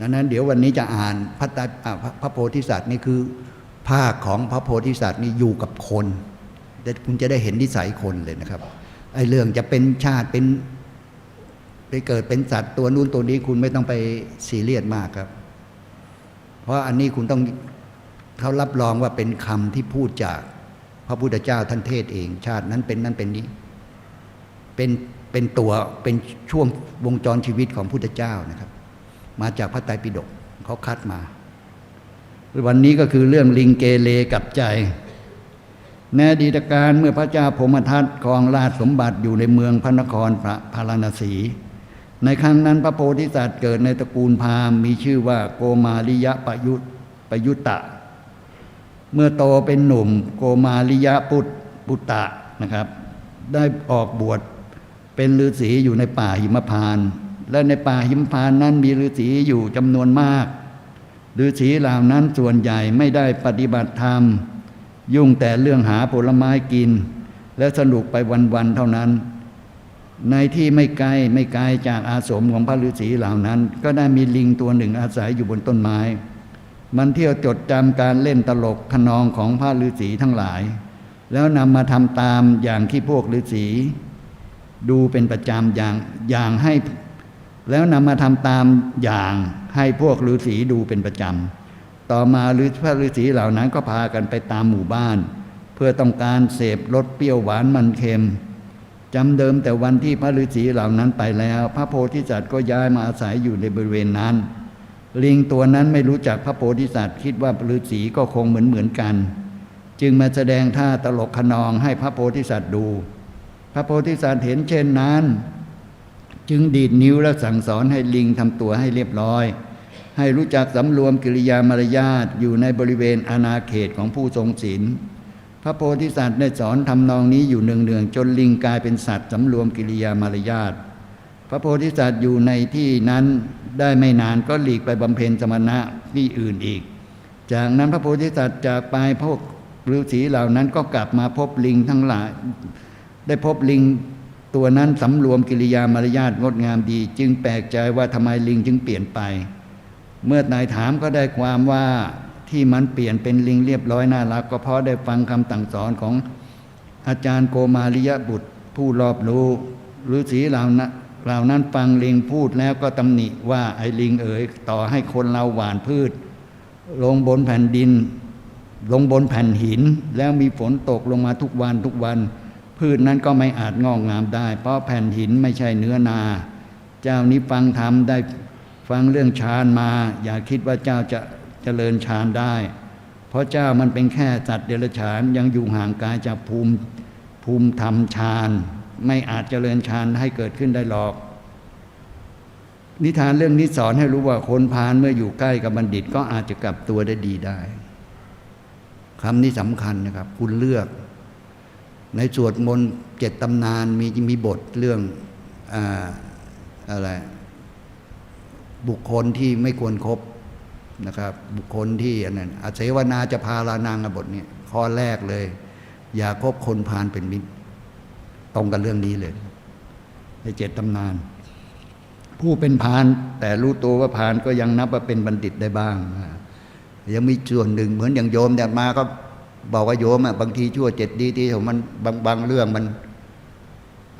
ดังนั้นเดี๋ยววันนี้จะอ่านพระตาพระพระโพธิสัตว์นี่คือ ภาคของพระโพธิสัตว์นี่อยู่กับคนแต่คุณจะได้เห็นนิสัยคนเลยนะครับไอ้เรื่องจะเป็นชาติเป็นไปเกิดเป็นสัตว์ตัวนู้นตัวนี้คุณไม่ต้องไปซีเรียสมากครับ เพราะอันนี้คุณต้องเขารับรองว่าเป็นคำที่พูดจากพระพุทธเจ้าท่านเทศเอง ชาตินั้นเป็นนั้นเป็นนี้ เป็นเป็นตัวเป็นช่วงวงจรชีวิตของพุทธเจ้านะครับ มาจากพระไตรปิฎกเขาคัดมา วันนี้ก็คือเรื่องลิงเกเรกับใจในอดีตการเมื่อพระเจ้าพมทัตครองราชสมบัติอยู่ในเมืองพระนครพระพาราณสี ในครั้งนั้นพระโพธิสัตว์เกิดในตระกูลพราหมณ์มีชื่อว่าโกมาลิยะปยุตปยุตตะ เมื่อโตเป็นหนุ่มโกมาลิยะปุตปุตตะนะครับ ได้ออกบวชเป็นฤาษีอยู่ในป่าหิมพานต์ และในป่าหิมพานต์นั้นมีฤาษีอยู่จำนวนมากฤาษีเหล่านั้นส่วนใหญ่ไม่ได้ปฏิบัติธรรม ยุ่งแต่เรื่องหาผลไม้กิน และสนุกไปวันๆเท่านั้น ในที่ไม่ไกลไม่ไกลจากอาสมของพระฤาษีเหล่านั้น ก็ได้มีลิงตัวหนึ่งอาศัยอยู่บนต้นไม้ มันเที่ยวจดจำการเล่นตลกขนองของพระฤาษีทั้งหลาย แล้วนำมาทำตามอย่างที่พวกฤาษีดูเป็นประจำอย่างอย่างให้ แล้วนำมาทำตามอย่างให้พวกฤาษีดูเป็นประจำ ต่อมาฤาษีพระฤาษีเหล่านั้นก็พากันไปตามหมู่บ้าน เพื่อต้องการเสพรสเปรี้ยวหวานมันเค็มจำเดิมแต่วันที่พระฤาษีเหล่านั้นไปแล้ว พระโพธิสัตว์ก็ย้ายมาอาศัยอยู่ในบริเวณนั้น ลิงตัวนั้นไม่รู้จักพระโพธิสัตว์คิดว่าฤาษีก็คงเหมือนเหมือนกัน จึงมาแสดงท่าตลกขนองให้พระโพธิสัตว์ดู พระโพธิสัตว์เห็นเช่นนั้น จึงดีดนิ้วและสั่งสอนให้ลิงทำตัวให้เรียบร้อย ให้รู้จักสำรวมกิริยามารยาทอยู่ในบริเวณอาณาเขตของผู้ทรงศีลพระโพธิสัตว์ได้สอนทำนองนี้อยู่เนืองๆจนลิงกลายเป็นสัตว์สำรวมกิริยามารยาทพระโพธิสัตว์อยู่ในที่นั้นได้ไม่นานก็หลีกไปบำเพ็ญสมณะที่อื่นอีก จากนั้นพระโพธิสัตว์จากไปพวกฤาษีเหล่านั้นก็กลับมาพบลิงทั้งหลาย ได้พบลิง ตัวนั้นสำรวมกิริยามารยาทงดงามดี จึงแปลกใจว่าทำไมลิงจึงเปลี่ยนไป เมื่อนายถามก็ได้ความว่าที่มันเปลี่ยนเป็นลิงเรียบร้อยน่ารัก ก็เพราะได้ฟังคำสั่งสอนของอาจารย์โกมาลิยบุตร ผู้รอบรู้ฤาษีเหล่านั้นเหล่านั้นฟังลิงพูดแล้วก็ตำหนิว่าไอ้ลิงเอ๋ยต่อให้คนเราหวานพืช ลงบนแผ่นดิน ลงบนแผ่นหิน แล้วมีฝนตกลงมาทุกวันทุกวัน พืชนั้นก็ไม่อาจงอกงามได้ เพราะแผ่นหินไม่ใช่เนื้อนา เจ้านี้ฟังธรรมได้ฟังเรื่องฌานมา อย่าคิดว่าเจ้าจะเจริญฌานได้ เพราะเจ้ามันเป็นแค่สัตว์เดรัจฉานยังอยู่ห่างไกายจากภูมิภูมิธรรมฌานไม่อาจเจริญฌานให้เกิดขึ้นได้หรอก นิทานเรื่องนี้สอนให้รู้ว่าคนพาลเมื่ออยู่ใกล้กับบัณฑิตก็อาจจะกลับตัวได้ดีได้คำนี้สำคัญนะครับ คุณเลือก ในสวดมนต์เจ็ดตำนานมีมีบทเรื่องอ่าอะไรบุคคลที่ไม่ควรครบนะครับ บุคคลที่อันนั้นอาเสวนาจะพาลานางบทนี้ข้อแรกเลย อย่าคบคนพาลเป็นมิตร ตรงกันเรื่องนี้เลยในเจ็ดตำนาน ผู้เป็นพานแต่รู้ตัวว่าพานก็ยังนับว่าเป็นบัณฑิตได้บ้าง ยังมีส่วนหนึ่งเหมือนอย่างโยมเนี่ยมาก็ บอกว่าโยมอะบางทีชั่วเจ็ดดีที่มันบางบางเรื่องมัน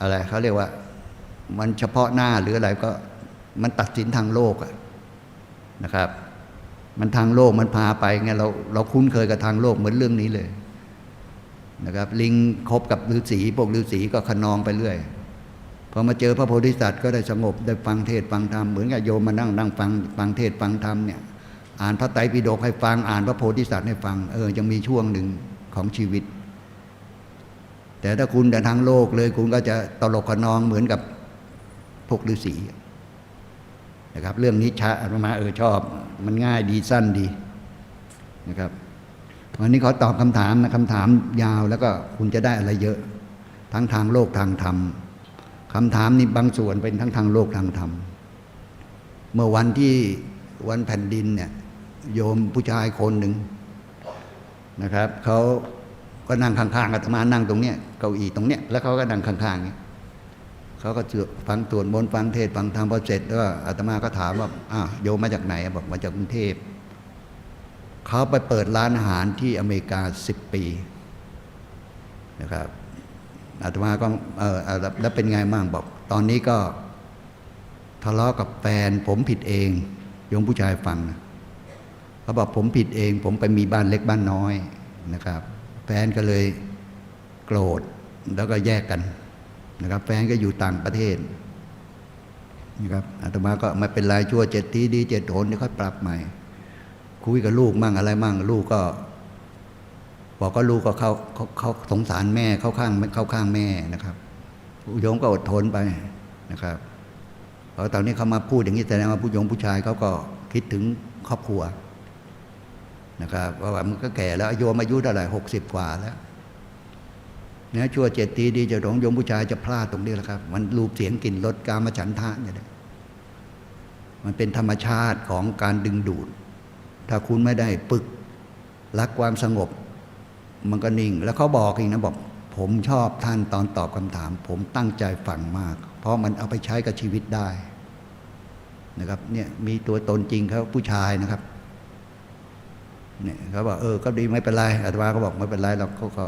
อะไรเขาเรียกว่า มันเฉพาะหน้าหรืออะไรก็มันตัดสินทางโลกอะนะครับ มันทางโลกมันพาไปไงเราเราคุ้นเคยกับทางโลกเหมือนเรื่องนี้เลยนะครับ ลิงคบกับฤาษีพวกฤาษีก็ขนองไปเรื่อยพอมาเจอพระโพธิสัตว์ก็ได้สงบได้ฟังเทศฟังธรรมเหมือนกับโยมมานั่งนั่งฟังฟังเทศฟังธรรมเนี่ย อ่านพระไตรปิฎกให้ฟัง อ่านพระโพธิสัตว์ให้ฟัง เออยังมีช่วงหนึ่งของชีวิต แต่ถ้าคุณแต่ทางโลกเลย คุณก็จะตลกขนองเหมือนกับพวกฤาษีนะครับ เรื่องนี้ชาอาตมาเออชอบ มันง่ายดีสั้นดีนะครับวันนี้ขอตอบคำถามนะคำถามยาวแล้วก็คุณจะได้อะไรเยอะ ทั้งทางโลกทางธรรมคำถามนี้บางส่วนเป็นทั้งทางโลกทางธรรม เมื่อวันที่วันแผ่นดินเนี่ย โยมผู้ชายคนหนึ่งนะครับเขาก็นั่งข้างๆอาตมานั่งตรงเนี้ยเก้าอี้ตรงเนี้ยแล้วเขาก็นั่งข้างๆเนี้ยเขาก็ฟังตรวจมนฟังเทศฟังธรรมพอเสร็จแล้วอาตมาก็ถามว่าอ้าวโยมมาจากไหนบอกมาจากกรุงเทพเขาไปเปิดร้านอาหารที่อเมริกาสิบปีนะครับอาตมาก็เออเอาแล้วแล้วเป็นไงบ้างบอก ตอนนี้ก็ทะเลาะกับแฟนผมผิดเองโยมผู้ชายฟังนะ เขาบอกผมผิดเอง ผมไปมีบ้านเล็กบ้านน้อยนะครับ แฟนก็เลยโกรธแล้วก็แยกกันนะครับ แฟนก็อยู่ต่างประเทศนะครับอาตมาก็ไม่เป็นไรชั่วเจ็ดทีดีเจ็ดโหนเดี๋ยวค่อยปรับใหม่ คุยกับลูกมั่งอะไรมั่ง ลูกก็บอกก็ลูกก็เขาเขาเขาสงสารแม่เข้าข้างเข้าข้างแม่นะครับโยมก็อดทนไปนะครับพราะตอนนี้เขามาพูดอย่างนี้แสดงว่าผู้ยมผู้ชายเขาก็คิดถึงครอบครัว นะครับเพราะว่ามันก็แก่แล้วโยมอายุเท่าไหร่หกสิบกว่าแล้วเนี่ยชั่วเจ็ดทีดีจะหลงโยมผู้ชายจะพลาดตรงนี้แหละครับ มันรูปเสียงกลิ่นรสกามฉันทะเนี่ยมันเป็นธรรมชาติของการดึงดูด ถ้าคุณไม่ได้ปึกรักความสงบ มันก็นิ่ง แล้วเขาบอกอีกนะบอก ผมชอบท่านตอนตอบคำถาม ผมตั้งใจฟังมาก เพราะมันเอาไปใช้กับชีวิตได้นะครับเนี่ยมีตัวตนจริงเขาผู้ชายนะครับ เนี่ยเขาบอกเออก็ดีไม่เป็นไรอาตมาก็บอกไม่เป็นไรเราเขาก็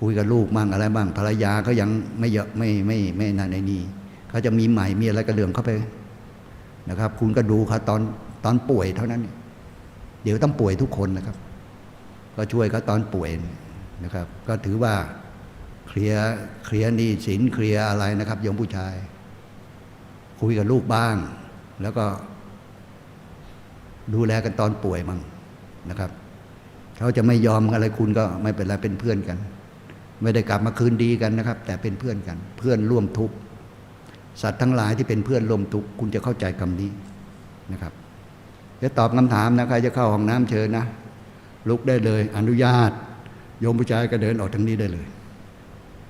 คุยกับลูกมั่งอะไรบ้าง ภรรยาเขายังไม่เยอะไม่ไม่ไม่นานในนี้เขาจะมีใหม่มีอะไรก็เรื่องเข้าไปนะครับ คุณก็ดูเขาตอนตอนป่วยเท่านั้นเเดี๋ยวต้องป่วยทุกคนนะครับ ก็ช่วยเขาตอนป่วยนะครับ ก็ถือว่าเคลียร์เคลียร์หนี้สินเคลียร์อะไรนะครับโยมผู้ชาย คุยกับลูกบ้าง แล้วก็ดูแลกันตอนป่วยมั่ง นะครับเขาจะไม่ยอมอะไรคุณก็ไม่เป็นไรเป็นเพื่อนกัน ไม่ได้กลับมาคืนดีกันนะครับ แต่เป็นเพื่อนกัน เพื่อนร่วมทุกข์สัตว์ทั้งหลายที่เป็นเพื่อนร่วมทุกข์คุณจะเข้าใจคำนี้นะครับจะตอบคำถามนะใครจะเข้าห้องน้ำเชิญนะลุกได้เลย อนุญาตโยมผู้ชายก็เดินออกทางนี้ได้เลย